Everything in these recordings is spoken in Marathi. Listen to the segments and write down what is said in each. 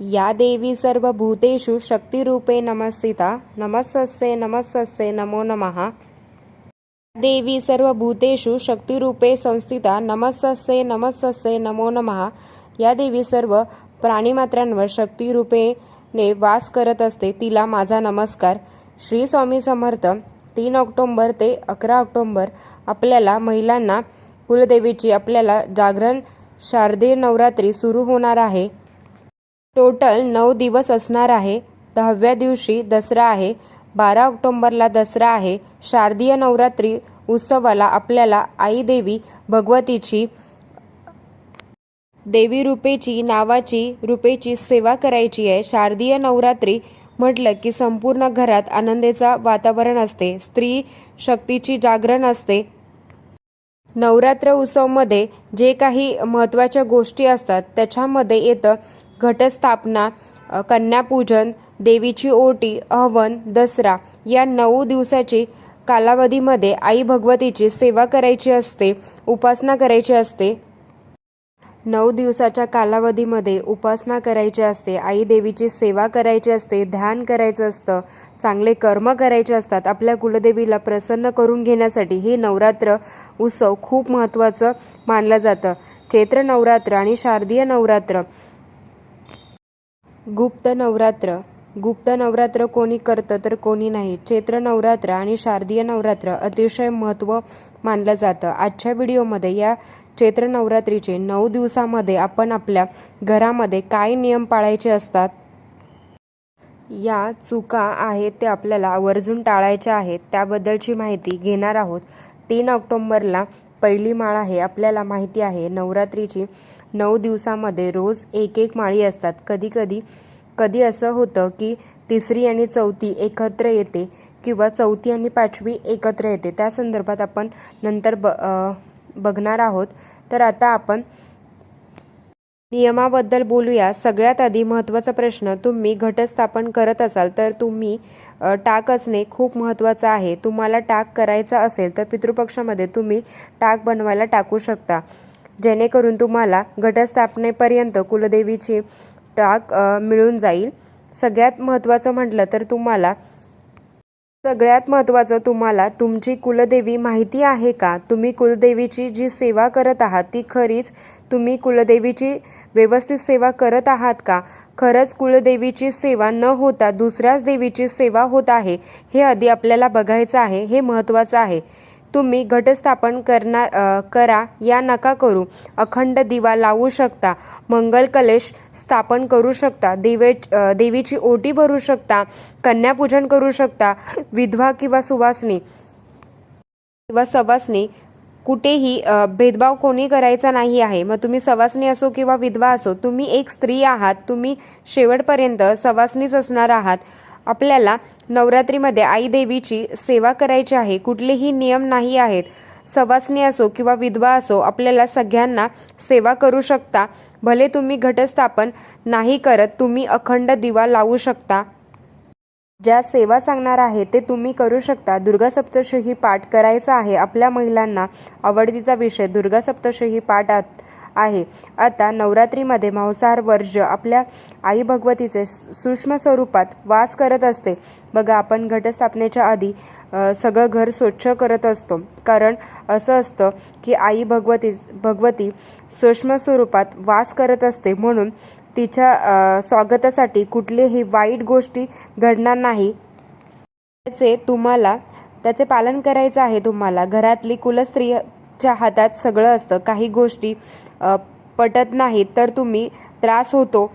या देवी सर्व भूतेषु शक्तिरूपे नमस्थिता। नमस्सस्ये नमस्सस्ये नमो नमः। देवी सर्व भूतेषु शक्तिरूपे संस्थिता। नमस्सस्ये नमस्सस्ये नमो नमः। या देवी सर्व प्राणीमात्रांवर शक्तिरूपेने वास करत असते तिला माझा नमस्कार। श्री स्वामी समर्थ तीन ऑक्टोंबर ते अकरा ऑक्टोंबर आपल्याला महिलांना कुलदेवीची आपल्याला जागरण शारदीय नवरात्री सुरू होणार आहे. टोटल नऊ दिवस असणार आहे. दहाव्या दिवशी दसरा आहे. बारा ऑक्टोंबरला दसरा आहे. शारदीय नवरात्री उत्सवाला आपल्याला आई देवी भगवतीची देवी रूपेची नावाची रूपेची सेवा करायची आहे. शारदीय नवरात्री म्हटलं की संपूर्ण घरात आनंदाचा वातावरण असते. स्त्री शक्तीची जागरण असते. नवरात्र उत्सवमध्ये जे काही महत्त्वाच्या गोष्टी असतात त्याच्यामध्ये येतं घटस्थापना कन्यापूजन देवीची ओटी हवन दसरा या नऊ दिवसाची कालावधीमध्ये आई भगवतीची सेवा करायची असते उपासना करायची असते. नऊ दिवसाच्या कालावधीमध्ये उपासना करायची असते आई देवीची सेवा करायची असते ध्यान करायचं असतं चांगले कर्म करायचे असतात. आपल्या कुलदेवीला प्रसन्न करून घेण्यासाठी हे नवरात्र उत्सव खूप महत्त्वाचं मानलं जातं. चैत्र नवरात्र आणि शारदीय नवरात्र गुप्त नवरात्र. गुप्त नवरात्र कोणी करतं तर कोणी नाही. चैत्र नवरात्र आणि शारदीय नवरात्र अतिशय महत्त्व मानलं जातं. आजच्या व्हिडिओमध्ये या चैत्र नवरात्रीचे नऊ दिवसामध्ये आपण आपल्या घरामध्ये काय नियम पाळायचे असतात? या चुका आहेत ते आपल्याला आवर्जून टाळायच्या आहेत. त्याबद्दलची माहिती घेणार आहोत. तीन ऑक्टोंबरला पहिली माळ आहे. आपल्याला माहिती आहे नवरात्रीची नऊ दिवसामध्ये रोज एक एक माळी असतात. कधी कधी कधी असं होतं की तिसरी आणि चौथी एकत्र येते किंवा चौथी आणि पाचवी एकत्र येते. त्या संदर्भात आपण नंतर ब बघणार आहोत. तर आता आपण नियमाबद्दल बोलूया. सगळ्यात आधी महत्त्वाचा प्रश्न तुम्ही घटस्थापन करत असाल तर तुम्ही टाक असणे खूप महत्त्वाचं आहे. तुम्हाला टाक करायचा असेल तर पितृपक्षामध्ये तुम्ही टाक बनवायला टाकू शकता. जेणेकरून तुम्हाला घटस्थापनेपर्यंत कुलदेवीची टाक मिळून जाईल. सगळ्यात महत्त्वाचं म्हटलं तर तुम्हाला सगळ्यात महत्त्वाचं तुम्हाला तुमची कुलदेवी माहिती आहे का? तुम्ही कुलदेवीची जी सेवा करत आहात ती खरीच तुम्ही कुलदेवीची व्यवस्थित सेवा करत आहात का? खरंच कुलदेवीची सेवा न होता दुसऱ्याच देवीची सेवा होत आहे हे आधी आपल्याला बघायचं आहे हे महत्त्वाचं आहे. तुम्ही घटस्थापन करणार करा या नका करू. अखंड दिवा लावू शकता. मंगल कलेश स्थापन करू शकता. देवे देवीची ओटी भरू शकता. कन्यापूजन करू शकता. विधवा किंवा सुवासनी किंवा सवासनी कुठेही भेदभाव कोणी करायचा नाही आहे. मग तुम्ही सवासणी असो किंवा विधवा असो तुम्ही एक स्त्री आहात. तुम्ही शेवटपर्यंत सवासनीच असणार आहात. आपल्याला नवरात्रीमध्ये आई देवीची सेवा करायची आहे कुठलेही नियम नाही आहेत. सवासणी असो किंवा विधवा असो आपल्याला सगळ्यांना सेवा करू शकता. भले तुम्ही घटस्थापन नाही करत तुम्ही अखंड दिवा लावू शकता. ज्या सेवा सांगणार आहे ते तुम्ही करू शकता. दुर्गा सप्तशही पाठ करायचा आहे आपल्या महिलांना. आवडतीचा विषय दुर्गा सप्तशही पाठ आत- आहे. आता नवरात्रीमध्ये मांसाहार वर्ज्य आपल्या आई भगवतीचे सूक्ष्म स्वरूपात वास करत असते. बघा आपण घटस्थापनेच्या आधी सगळं घर स्वच्छ करत असतो. कारण असं असतं की आई भगवती भगवती सूक्ष्म स्वरूपात वास करत असते. म्हणून तिच्या स्वागतासाठी कुठलीही वाईट गोष्टी घडणार नाही. त्याचे तुम्हाला त्याचे पालन करायचं आहे तुम्हाला. घरातली कुलस्त्रीच्या हातात सगळं असतं. काही गोष्टी पटत नाहीत तर तुम्ही त्रास होतो.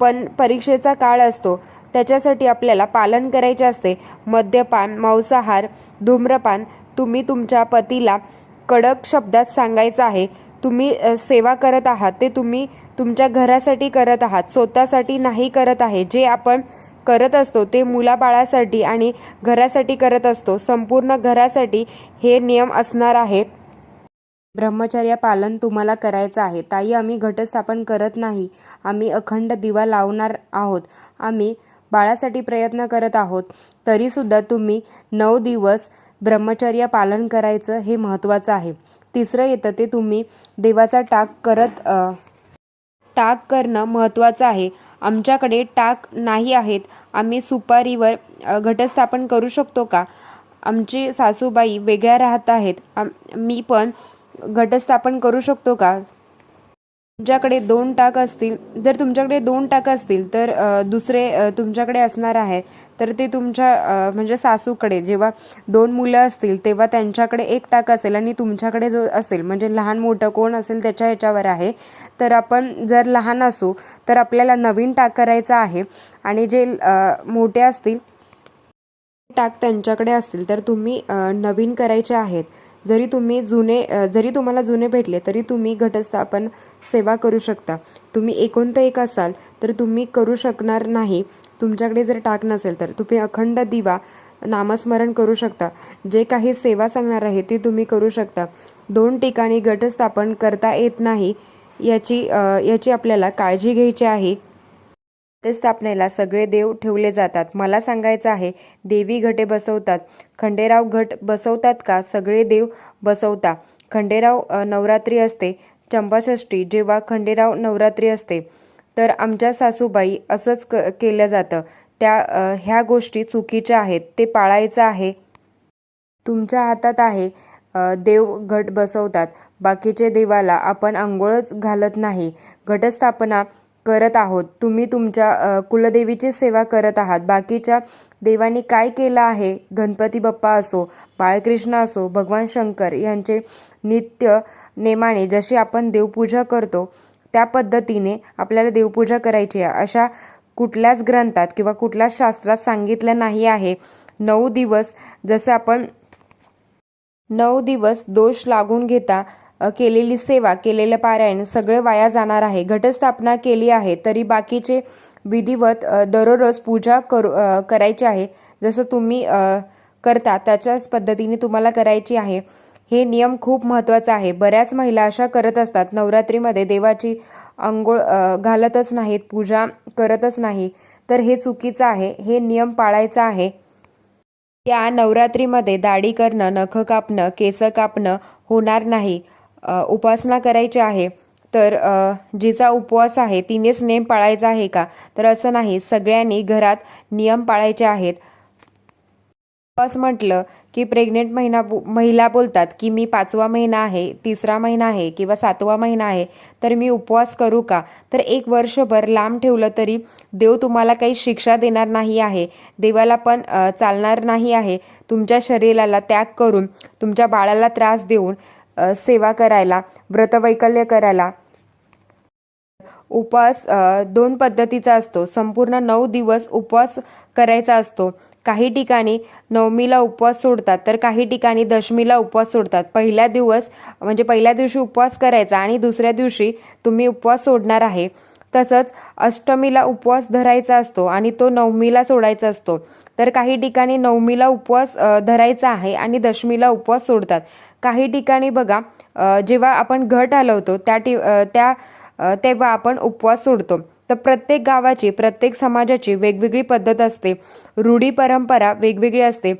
पण परीक्षेचा काळ असतो. त्याच्यासाठी आपल्याला पालन करायचे असते. मद्यपान मांसाहार धूम्रपान तुम्ही तुमच्या पतीला कडक शब्दात सांगायचं आहे. तुम्ही सेवा करत आहात. ते तुम्ही तुमच्या घरासाठी करत आहात. स्वतःसाठी नाही करत आहे. जे आपण करत असतो ते मुलाबाळासाठी आणि घरासाठी करत असतो. संपूर्ण घरासाठी हे नियम असणार आहेत ब्रह्मचर्य पालन तुम्हाला करायचं आहे. ताई आम्ही घटस्थापन करत नाही. आम्ही अखंड दिवा लावणार आहोत. आम्ही बाळासाठी प्रयत्न करत आहोत. तरीसुद्धा तुम्ही नऊ दिवस ब्रह्मचर्य पालन करायचं हे महत्त्वाचं आहे. तिसरं येतं ते तुम्ही देवाचा टाक करत टाक करणं महत्त्वाचं आहे. आमच्याकडे टाक नाही आहेत. आम्ही सुपारीवर घटस्थापन करू शकतो का? आमची सासूबाई वेगळ्या राहत आहेत. आम मी पण घटस्थापन करू शकतो का? तुमच्याकडे दोन टाक असतील. जर तुमच्याकडे दोन टाक असतील तर दुसरे तुमच्याकडे असणार आहे. तर ते तुमच्या म्हणजे सासूकडे जेव्हा दोन मुलं असतील तेव्हा त्यांच्याकडे एक टाक असेल आणि तुमच्याकडे जो असेल म्हणजे लहान मोठं कोण असेल त्याच्या ह्याच्यावर आहे. तर आपण जर लहान असू तर आपल्याला नवीन टाक करायचा आहे. आणि जे मोठे असतील टाक त्यांच्याकडे असतील तर तुम्ही नवीन करायचे आहेत. जरी तुम्ही जुने जरी तुम्हाला जुने भेटले तरी तुम्ही घटस्थापन सेवा करू शकता. तुम्ही एकोणतं एक असाल तर तुम्ही करू शकणार नाही. तुमच्याकडे जर टाक नसेल तर तुम्ही अखंड दिवा नामस्मरण करू शकता. जे काही सेवा सांगणार आहे ते तुम्ही करू शकता. दोन ठिकाणी घटस्थापन करता येत नाही याची याची आपल्याला काळजी घ्यायची आहे. ते स्थापनेला सगळे देव ठेवले जातात. मला सांगायचं आहे देवी घटे बसवतात. खंडेराव घट बसवतात का? सगळे देव बसवता. खंडेराव नवरात्री असते. चंपाषष्ठी जेव्हा खंडेराव नवरात्री असते तर आमच्या सासूबाई असंच क केलं जातं. त्या ह्या गोष्टी चुकीच्या आहेत. ते पाळायचं आहे. तुमच्या हातात आहे देव घट बसवतात. बाकीचे देवाला आपण आंघोळच घालत नाही. घटस्थापना करत आहोत. तुम्ही तुमच्या कुलदेवीची सेवा करत आहात. बाकीच्या देवांनी काय केलं आहे? गणपती बाप्पा असो बाळकृष्ण असो भगवान शंकर यांचे नित्य नेमाने जशी आपण देवपूजा करतो त्या पद्धतीने आपल्याला देवपूजा करायची आहे. अशा कुठल्याच ग्रंथात किंवा कुठल्याच शास्त्रात सांगितलं नाही आहे. नऊ दिवस जसं आपण नऊ दिवस दोष लागून घेता केलेली सेवा केलेलं पारायण सगळं वाया जाणार आहे. घटस्थापना केली आहे तरी बाकीचे विधिवत दररोज पूजा करू करायची आहे. जसं तुम्ही करता त्याच्याच पद्धतीने तुम्हाला करायची आहे. हे नियम खूप महत्त्वाचा आहे. बऱ्याच महिला अशा करत असतात. नवरात्रीमध्ये देवाची आंघोळ घालतच नाहीत पूजा करतच नाही. तर हे चुकीचं आहे. हे नियम पाळायचा आहे. या नवरात्रीमध्ये दाढी करणं नखं कापणं केस कापणं होणार नाही. उपासना करायची आहे तर जिचा उपवास आहे तिनेच नेम पाळायचा आहे का? तर असं नाही सगळ्यांनी घरात नियम पाळायचे आहेत. उपवास म्हटलं की प्रेग्नेंट महिना महिला बोलतात की मी पाचवा महिना आहे तिसरा महिना आहे किंवा सातवा महिना आहे तर मी उपवास करू का? तर एक वर्षभर लांब ठेवलं तरी देव तुम्हाला काही शिक्षा देणार नाही आहे देवाला पण चालणार नाही आहे. तुमच्या शरीराला त्याग करून तुमच्या बाळाला त्रास देऊन सेवा करायला व्रतवैकल्य करायला. उपवास दोन पद्धतीचा असतो. संपूर्ण नऊ दिवस उपवास करायचा असतो. काही ठिकाणी नवमीला उपवास सोडतात तर काही ठिकाणी दशमीला उपवास सोडतात. पहिल्या दिवस म्हणजे पहिल्या दिवशी उपवास करायचा आणि दुसऱ्या दिवशी तुम्ही उपवास सोडणार आहे. तसंच अष्टमीला उपवास धरायचा असतो आणि तो नवमीला सोडायचा असतो. तर काही ठिकाणी नवमीला उपवास धरायचा आहे आणि दशमीला उपवास सोडतात. काही ठिकाणी बघा जेव्हा आपण घट हलवतो त्या टी त्या तेव्हा आपण उपवास सोडतो. तर प्रत्येक गावाची प्रत्येक समाजाची वेगवेगळी पद्धत असते. रूढी परंपरा वेगवेगळी असते.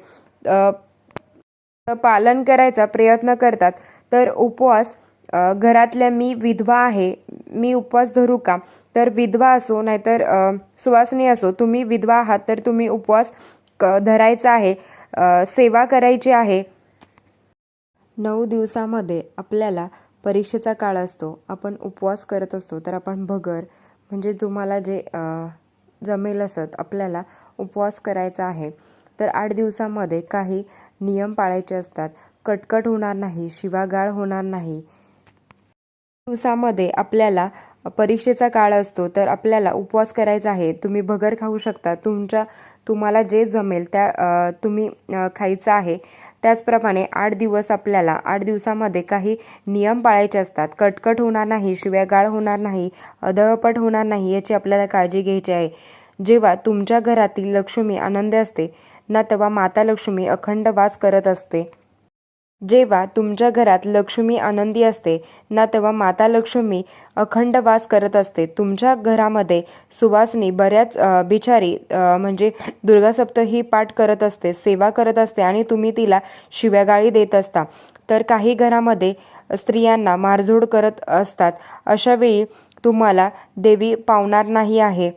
पालन करायचा प्रयत्न करतात. तर उपवास घरातल्या मी विधवा आहे मी उपवास धरू का? तर विधवा असो नाहीतर सुवासनी असो तुम्ही विधवा आहात तर तुम्ही उपवास क धरायचा आहे. सेवा करायची आहे. नऊ दिवसामध्ये आपल्याला परीक्षेचा काळ असतो. आपण उपवास करत असतो. तर आपण भगर म्हणजे तुम्हाला जे जमेल असत आपल्याला उपवास करायचा आहे. तर आठ दिवसामध्ये काही नियम पाळायचे असतात. कटकट होणार नाही शिवागाळ होणार नाही. दिवसामध्ये आपल्याला परीक्षेचा काळ असतो. तर आपल्याला उपवास करायचा आहे. तुम्ही भगर खाऊ शकता. तुमच्या तुम्हाला जे जमेल त्या तुम्ही खायचं आहे. त्याचप्रमाणे आठ दिवस आपल्याला आठ दिवसामध्ये काही नियम पाळायचे असतात. कटकट होणार नाही शिव्यागाळ होणार नाही अदळपट होणार नाही याची आपल्याला काळजी घ्यायची आहे. जेव्हा तुमच्या घरातील लक्ष्मी आनंद असते ना तेव्हा माता लक्ष्मी अखंड वास करत असते. जेव्हा तुमच्या घरात लक्ष्मी आनंदी असते ना तेव्हा माता लक्ष्मी अखंड वास करत असते. तुमच्या घरामध्ये सुवासनी बऱ्याच बिचारी म्हणजे दुर्गा सप्तही पाठ करत असते सेवा करत असते आणि तुम्ही तिला शिव्यागाळी देत असता. तर काही घरामध्ये स्त्रियांना मारझोड करत असतात. अशावेळी तुम्हाला देवी पावणार नाही आहे.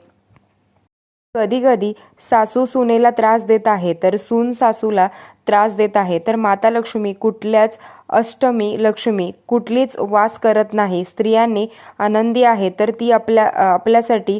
कधी कधी सासू सुनेला त्रास देत आहे तर सून सासूला त्रास देत आहे. तर माता लक्ष्मी कुठल्याच अष्टमी लक्ष्मी कुठलीच वास करत नाही. स्त्रियांनी आनंदी आहे. तर ती आपल्या आपल्यासाठी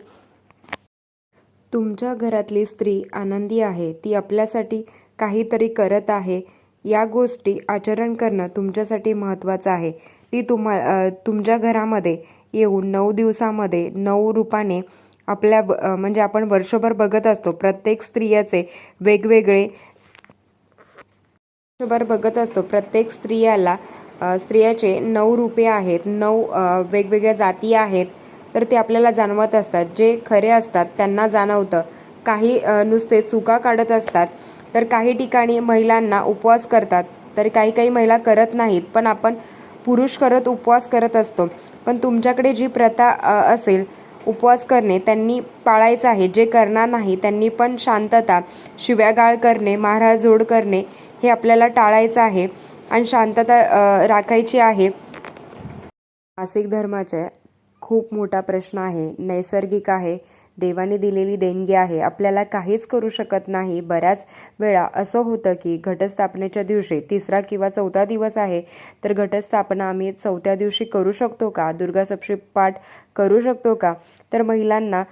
तुमच्या घरातली स्त्री आनंदी आहे. ती आपल्यासाठी काहीतरी करत आहे. या गोष्टी आचरण करणं तुमच्यासाठी महत्त्वाचं आहे. ती तुम्हा तुमच्या घरामध्ये येऊन नऊ दिवसामध्ये नऊ रूपाने आपल्या ब- म्हणजे आपण वर्षभर बघत असतो. प्रत्येक स्त्रियाचे वेगवेगळे वर्षभर बघत असतो. प्रत्येक स्त्रियाला स्त्रियाचे नऊ रूपे आहेत नऊ वेगवेगळ्या जाती आहेत तर ते आपल्याला जाणवत असतात. जे खरे असतात त्यांना जाणवतं. काही नुसते चुका काढत असतात तर काही ठिकाणी महिलांना उपवास करतात तर काही काही महिला करत नाहीत पण आपण पुरुष करत उपवास करत असतो. पण तुमच्याकडे जी प्रथा असेल उपवास करणे त्यांनी पाळायचं आहे. जे करणार नाही त्यांनी पण शांतता शिव्यागाळ करणे मारहाजोड करणे हे आपल्याला टाळायचं आहे आणि शांतता राखायची आहे. मासिक धर्माचे खूप मोठा प्रश्न आहे. नैसर्गिक आहे. देवाने दिलेली देणगी आहे. आपल्याला काहीच करू शकत नाही. बऱ्याच वेळा असं होतं की घटस्थापनेच्या दिवशी तिसरा किंवा चौथा दिवस आहे. तर घटस्थापना आम्ही चौथ्या दिवशी करू शकतो का? दुर्गा सप्तशती पाठ करू शकतो का? तर महिलांना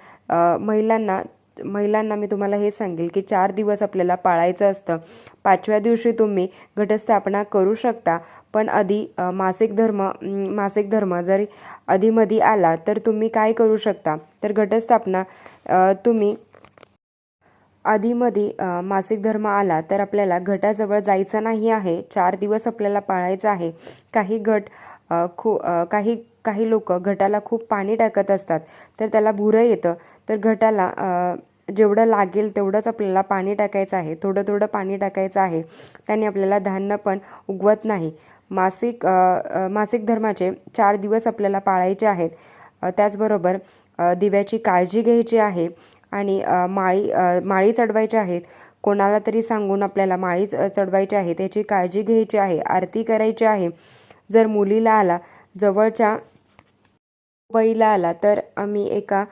महिलांना महिलांना मी तुम्हाला हे सांगेल की चार दिवस आपल्याला पाळायचं असतं. पाचव्या दिवशी तुम्ही घटस्थापना करू शकता. पण आधी मासिक धर्म मासिक धर्म जरी आधीमध्ये आला तर तुम्ही काय करू शकता? तर घटस्थापना तुम्ही आधीमध्ये मासिक धर्म आला तर आपल्याला घटाजवळ जायचं नाही आहे. चार दिवस आपल्याला पाळायचं आहे. काही घट खू काही काही लोक घटाला खूप पाणी टाकत असतात तर त्याला भुरं येतं. तर घटाला जेवढं लागेल तेवढंच आपल्याला पाणी टाकायचं आहे. थोडं थोडं पाणी टाकायचं आहे. त्याने आपल्याला धान्य पण उगवत नाही. मासिक मासिक धर्माचे चार दिवस आपल्याला पाळायचे आहेत. त्याचबरोबर दिव्याची काळजी घ्यायची आहे आणि माळी माळी चढवायच्या आहेत. कोणाला तरी सांगून आपल्याला माळी च- चढवायची आहे त्याची काळजी घ्यायची आहे आरती करायची आहे. जर मुलीला आला जवळच्या बैला आला तर आम्ही एका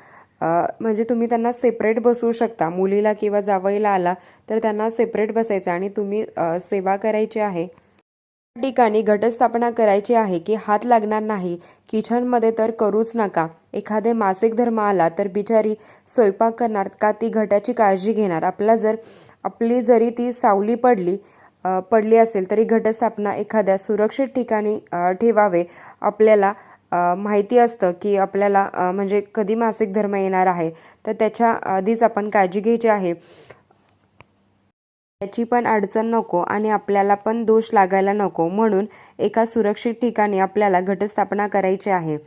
म्हणजे तुम्ही त्यांना सेपरेट बसवू शकता. मुलीला किंवा जावईला आला तर त्यांना सेपरेट बसायचं आणि तुम्ही सेवा करायची आहे. त्या ठिकाणी घटस्थापना करायची आहे की हात लागणार नाही. किचनमध्ये तर करूच नका. एखादे मासिक धर्म आला तर बिचारी स्वयंपाक करणार का ती घटाची काळजी घेणार? आपला जर आपली जरी ती सावली पडली पडली असेल तरी घटस्थापना एखाद्या सुरक्षित ठिकाणी ठेवावे. आपल्याला माहिती असतं की आपल्याला म्हणजे कधी मासिक धर्म येणार आहे तर त्याच्या आधीच आपण काळजी घ्यायची आहे. त्याची पण अडचण नको आणि आपल्याला पण दोष लागायला नको. म्हणून एका सुरक्षित ठिकाणी आपल्याला घटस्थापना करायची आहे.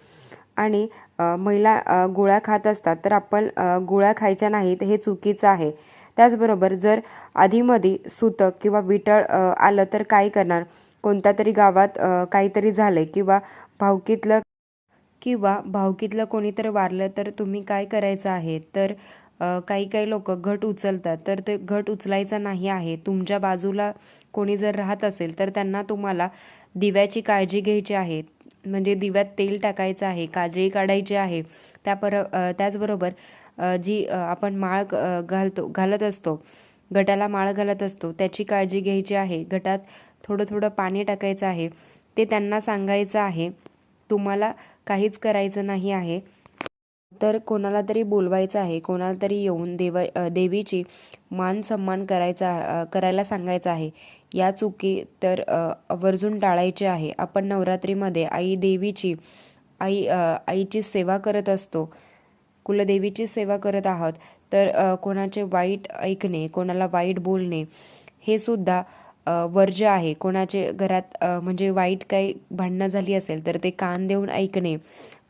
आणि महिला गोळ्या खात असतात तर आपण गोळ्या खायच्या नाहीत हे चुकीचं आहे. त्याचबरोबर जर आधीमध्ये सुतक किंवा विटळ आलं तर काय करणार? कोणत्या तरी गावात काहीतरी झालं किंवा भावकीतलं किंवा भावकीतलं कोणीतरी वारलं तर तुम्ही काय करायचं आहे? तर काही काही लोक घट उचलतात. तर ते घट उचलायचा नाही आहे. तुमच्या बाजूला कोणी जर राहत असेल तर त्यांना तुम्हाला दिव्याची काळजी घ्यायची आहे. म्हणजे दिव्यात तेल टाकायचं आहे काजळी काढायची आहे. त्या पर त्याचबरोबर जी आपण माळ घालतो घालत असतो गटाला माळ घालत असतो त्याची काळजी घ्यायची आहे. गटात थोडं थोडं पाणी टाकायचं आहे. ते त्यांना सांगायचं आहे तुम्हाला काहीच करायचं नाही आहे. तर कोणाला तरी बोलवायचं आहे कोणाला तरी येऊन देव देवीची मान सन्मान करायचा करायला सांगायचं आहे. या चुकी तर आवर्जून टाळायची आहे. आपण नवरात्रीमध्ये आई देवीची आई आईची सेवा करत असतो कुलदेवीची सेवा करत आहोत तर कोणाचे वाईट ऐकणे कोणाला वाईट बोलणे हे सुद्धा वर्ज्य आहे कोणाचे घरात म्हणजे वाईट काही भांडणं झाली असेल तर ते कान देऊन ऐकणे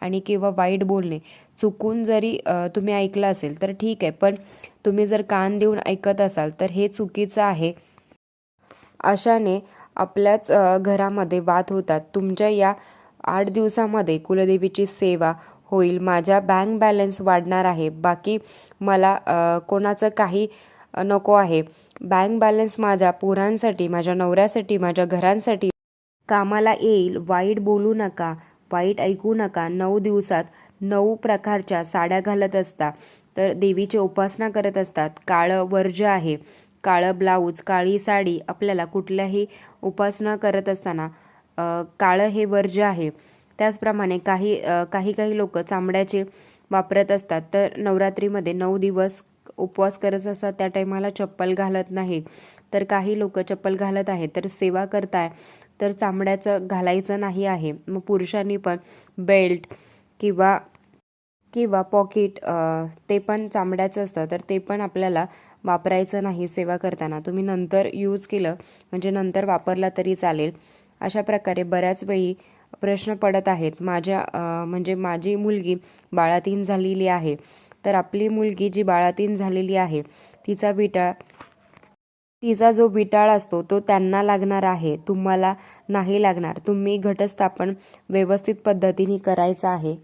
आणि किंवा वाईट बोलणे. चुकून जरी तुम्ही ऐकलं असेल तर ठीक आहे. पण तुम्ही जर कान देऊन ऐकत असाल तर हे चुकीचं आहे. अशाने आपल्याच घरामध्ये वाद होतात. तुमच्या या आठ दिवसामध्ये कुलदेवीची सेवा होईल. माझ्या बँक बॅलन्स वाढणार आहे. बाकी मला कोणाचं काही नको आहे. बँक बॅलन्स माझ्या पोरांसाठी माझ्या नवऱ्यासाठी माझ्या घरांसाठी. कामाला येईल वाईट बोलू नका वाईट ऐकू नका. नऊ दिवसात नऊ प्रकारच्या साड्या घालत असता तर देवीची उपासना करत असतात. काळं वर्ज आहे. काळं ब्लाऊज काळी साडी आपल्याला कुठल्याही उपासना करत असताना काळं हे वर्ज आहे. त्याचप्रमाणे काही काही काही लोक चांबड्याचे वापरत असतात. तर नवरात्रीमध्ये नऊ दिवस उपवास करत असतात त्या टायमाला चप्पल घालत नाही. तर काही लोक चप्पल घालत आहेत तर सेवा करताय तर चांबड्याचं घालायचं नाही आहे. मग पुरुषांनी पण बेल्ट किंवा किंवा पॉकेट ते पण चामड्याचं असतं तर ते पण आपल्याला वापरायचं नाही सेवा करताना. तुम्ही नंतर यूज केलं म्हणजे नंतर वापरला तरी चालेल. अशा प्रकारे बऱ्याच वेळी प्रश्न पडत आहेत. माझ्या म्हणजे माझी मुलगी बाळातीन झालेली आहे. तर आपली मुलगी जी बाळातीन झालेली आहे तिचा विटाळ तिचा जो विटाळ असतो तो त्यांना लागणार आहे. तुम्हाला नाही लागणार. तुम्ही घटस्थापन व्यवस्थित पद्धतीने करायचं आहे.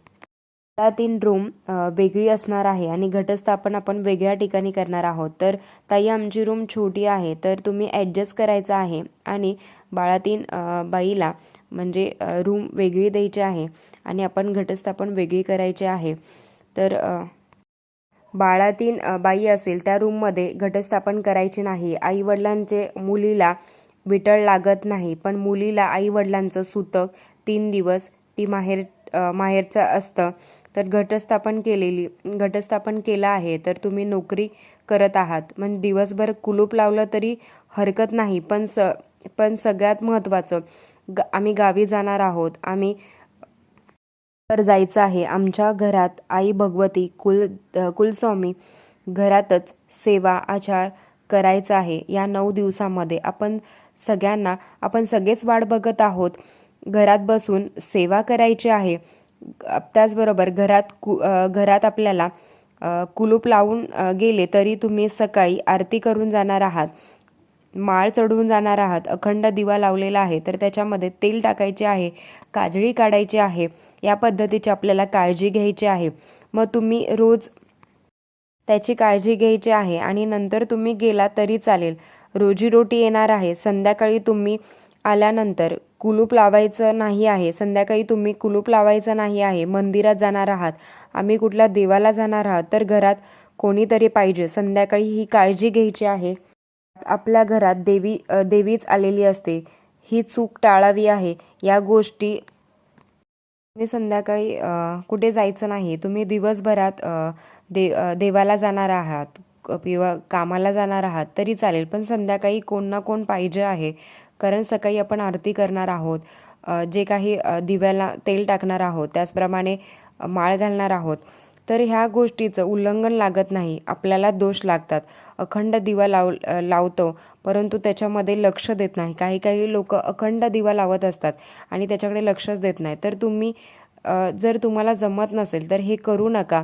तीन रूम वेगळी असणार आहे आणि घटस्थापन आपण वेगळ्या ठिकाणी करणार आहोत. तर ताई आमची रूम छोटी आहे तर तुम्ही ॲडजस्ट करायचं आहे आणि बाळातीन बाईला म्हणजे रूम वेगळी द्यायची आहे आणि आपण घटस्थापन वेगळी करायची आहे. तर बाळातीन तीन बाई असेल त्या रूममध्ये घटस्थापन करायची नाही. आईवडिलांचे मुलीला विटळ लागत नाही पण मुलीला आईवडिलांचं सुतक तीन दिवस ती माहेर माहेरचं असतं. तर घटस्थापन केलेली घटस्थापन केलं आहे तर तुम्ही नोकरी करत आहात. म्हणजे दिवसभर कुलूप लावलं तरी हरकत नाही पण स पण सगळ्यात महत्त्वाचं ग आम्ही गावी जाणार आहोत. आम्ही तर जायचं आहे. आमच्या घरात आई भगवती कुल कुलस्वामी घरातच सेवा आचार करायचा आहे. या नऊ दिवसामध्ये आपण सगळ्यांना आपण सगळेच वाट बघत आहोत. घरात बसून सेवा करायची आहे. त्याचबरोबर घरात कु घरात आपल्याला कुलूप लावून गेले तरी तुम्ही सकाळी आरती करून जाणार आहात. माळ चढवून जाणार आहात. अखंड दिवा लावलेला आहे. तर त्याच्यामध्ये तेल टाकायचे आहे. काजळी काढायची आहे. या पद्धतीची आपल्याला काळजी घ्यायची आहे. मग तुम्ही रोज त्याची काळजी घ्यायची आहे आणि नंतर तुम्ही गेला तरी चालेल. रोजीरोटी येणार आहे. संध्याकाळी तुम्ही आल्यानंतर कुलूप लावायचं नाही आहे. संध्याकाळी तुम्ही कुलूप लावायचं नाही आहे. मंदिरात जाणार आहात. आम्ही कुठल्या देवाला जाणार आहात? तर घरात कोणीतरी पाहिजे. संध्याकाळी ही काळजी घ्यायची आहे. आपल्या घरात देवी देवीच आलेली असते. ही चूक टाळावी आहे. या गोष्टी तुम्ही संध्याकाळी कुठे जायचं नाही. तुम्ही दिवसभरात दे देवाला जाणार आहात किंवा कामाला जाणार आहात तरी चालेल. पण संध्याकाळी कोण ना कोण पाहिजे आहे. कारण सकाळी आपण आरती करणार आहोत. जे काही दिव्याला तेल टाकणार आहोत त्याचप्रमाणे माळ घालणार आहोत. तर ह्या गोष्टीचं उल्लंघन लागत नाही. आपल्याला दोष लागतात. अखंड दिवा लाव लावतो. परंतु त्याच्यामध्ये लक्ष देत नाही. काही काही लोक अखंड दिवा लावत असतात आणि त्याच्याकडे लक्षच देत नाही. तर तुम्ही जर तुम्हाला जमत नसेल तर हे करू नका.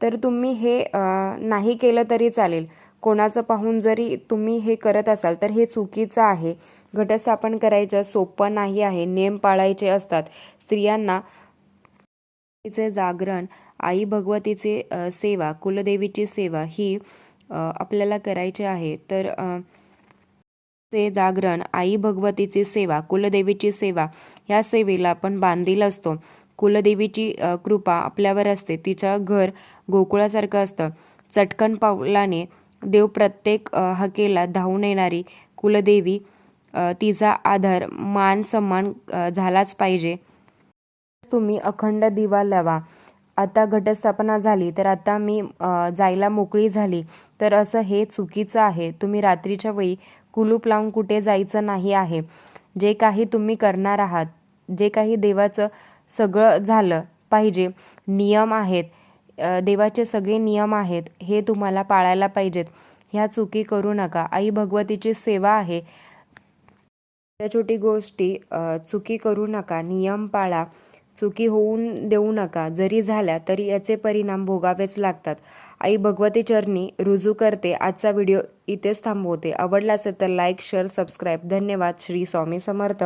तर तुम्ही हे नाही केलं तरी चालेल. कोणाचं पाहून जरी तुम्ही हे करत असाल तर हे चुकीचं आहे. घटस्थापन करायचं सोपं नाही आहे. नियम पाळायचे असतात. स्त्रियांना तिचे जागरण आई भगवतीचे सेवा कुलदेवीची सेवा ही आपल्याला करायचे आहे तर ते जागरण आई भगवतीची सेवा कुलदेवीची सेवा ह्या सेवेला आपण बांधील असतो. कुलदेवीची कृपा आपल्यावर असते. तिचं घर गोकुळासारखं असतं. चटकन पावलाने देव प्रत्येक हकेला धावून येणारी कुलदेवी तिचा आधार मान सन्मान झालाच पाहिजे. तुम्ही अखंड दिवा लावा. आता घटस्थापना झाली तर आता मी जायला मोकळी झाली. तर असं हे चुकीचं आहे. तुम्ही रात्रीच्या वेळी कुलूप लावून कुठे जायचं नाही आहे. जे काही तुम्ही करणार आहात जे काही देवाचं सगळं झालं पाहिजे नियम आहेत. देवाचे सगळे नियम आहेत हे तुम्हाला पाळायला पाहिजेत. ह्या चुकी करू नका. आई भगवतीची सेवा आहे. छोट्या छोटी गोष्टी चुकी करू नका. नियम पाळा. चुकी होऊन देऊ नका. जरी झाल्या तरी याचे परिणाम भोगावेच लागतात. आई भगवती चरणी रुजू करते. आजचा व्हिडिओ इथेच थांबवते. आवडला असेल तर लाईक शेअर सबस्क्राईब. धन्यवाद. श्री स्वामी समर्थ.